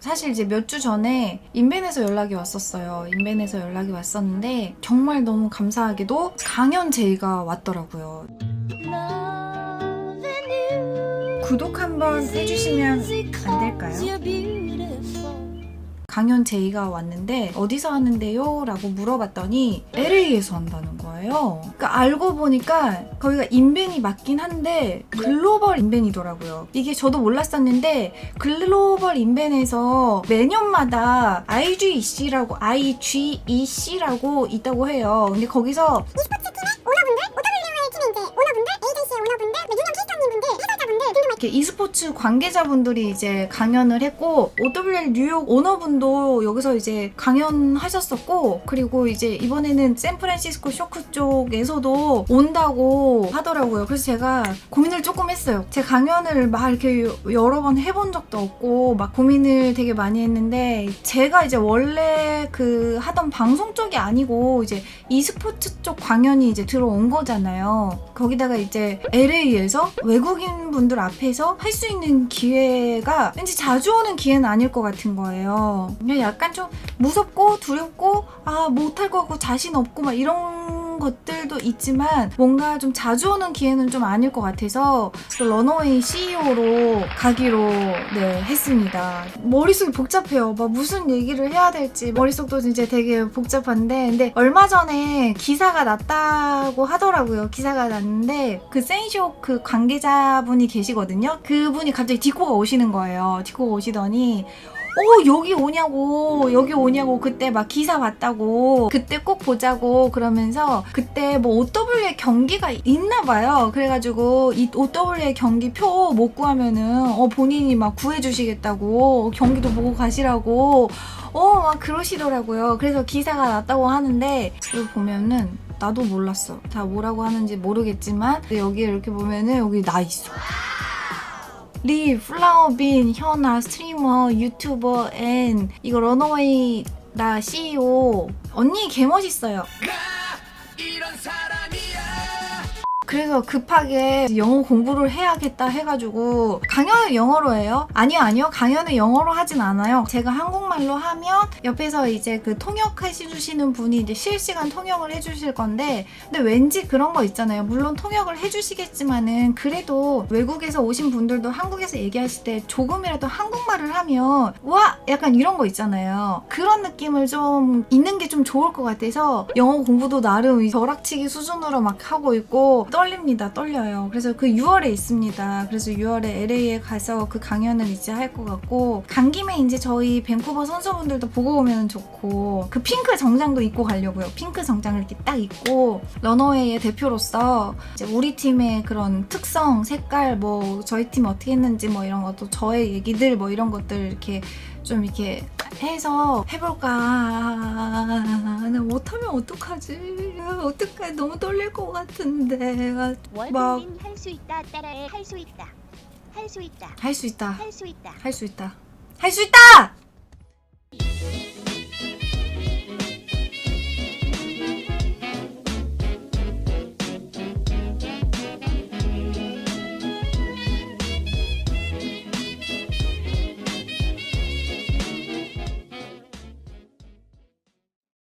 사실 이제 몇 주 전에 인벤에서 연락이 왔었어요. 인벤에서 연락이 왔었는데 정말 너무 감사하게도 강연 제의가 왔더라고요. 구독 한번 해주시면 안 될까요? 강연 제의가 왔는데 어디서 하는데요? 라고 물어봤더니 LA에서 한다는 거예요. 그러니까 알고 보니까 거기가 인벤이 맞긴 한데 글로벌 인벤이더라고요. 이게 저도 몰랐었는데 글로벌 인벤에서 매년마다 IGEC라고 IGEC라고 있다고 해요. 근데 거기서 이렇게 e스포츠 관계자분들이 이제 강연을 했고 OWL 뉴욕 오너분도 여기서 이제 강연하셨었고 그리고 이제 이번에는 샌프란시스코 쇼크 쪽에서도 온다고 하더라고요. 그래서 제가 고민을 조금 했어요. 제 강연을 막 이렇게 여러 번 해본 적도 없고 막 고민을 되게 많이 했는데 제가 이제 원래 그 하던 방송 쪽이 아니고 이제 e스포츠 쪽 강연이 이제 들어온 거잖아요. 거기다가 이제 LA에서 외국인 분들 앞에 서 할 수 있는 기회가 왠지 자주 오는 기회는 아닐 것 같은 거예요. 그냥 약간 좀 무섭고 두렵고 아 못할 것 같고 자신 없고 막 이런 것들도 있지만 뭔가 좀 자주 오는 기회는 좀 아닐 것 같아서 그 러너웨이 CEO로 가기로 네 했습니다. 머릿속이 복잡해요. 막 무슨 얘기를 해야 될지 머릿속도 이제 되게 복잡한데 근데 얼마 전에 기사가 났다고 하더라고요. 기사가 났는데 그 센쇼 그 관계자분이 계시거든요. 그분이 갑자기 디코가 오시는 거예요. 디코가 오시더니 어 여기 오냐고. 여기 오냐고. 그때 막 기사 봤다고. 그때 꼭 보자고 그러면서 그때 뭐 OW의 경기가 있나 봐요. 그래가지고 이 OW의 경기 표 못 구하면은 어 본인이 막 구해주시겠다고. 경기도 보고 가시라고. 어 막 그러시더라고요. 그래서 기사가 났다고 하는데 이거 보면은 나도 몰랐어. 다 뭐라고 하는지 모르겠지만 여기 이렇게 보면은 여기 나 있어 리, 플라워빈, 현아, 스트리머, 유튜버, 앤 이거 러너웨이 나 CEO 언니 개 멋있어요. 그래서 급하게 영어 공부를 해야겠다 해가지고 강연을 영어로 해요? 아니요 아니요. 강연을 영어로 하진 않아요. 제가 한국말로 하면 옆에서 이제 그 통역해주시는 분이 이제 실시간 통역을 해주실 건데 근데 왠지 그런 거 있잖아요. 물론 통역을 해주시겠지만은 그래도 외국에서 오신 분들도 한국에서 얘기하실 때 조금이라도 한국말을 하면 와! 약간 이런 거 있잖아요. 그런 느낌을 좀 있는 게 좀 좋을 것 같아서 영어 공부도 나름 벼락치기 수준으로 막 하고 있고 떨립니다. 떨려요. 그래서 그 6월에 있습니다. 그래서 6월에 LA에 가서 그 강연을 이제 할 것 같고 간 김에 이제 저희 밴쿠버 선수분들도 보고 오면 좋고 그 핑크 정장도 입고 가려고요. 핑크 정장을 이렇게 딱 입고 러너웨이의 대표로서 이제 우리 팀의 그런 특성 색깔 뭐 저희 팀 어떻게 했는지 뭐 이런 것도 저의 얘기들 뭐 이런 것들 이렇게 좀 이렇게 해서 해볼까. 나 못하면 어떡하지? 어떡해. 너무 떨릴 것 같은데. 막 월급님 할 수 있다 따라해 할 수 있다 할 수 있다 할 수 있다. 할 수 있다 할 수 있다. 할 수 있다!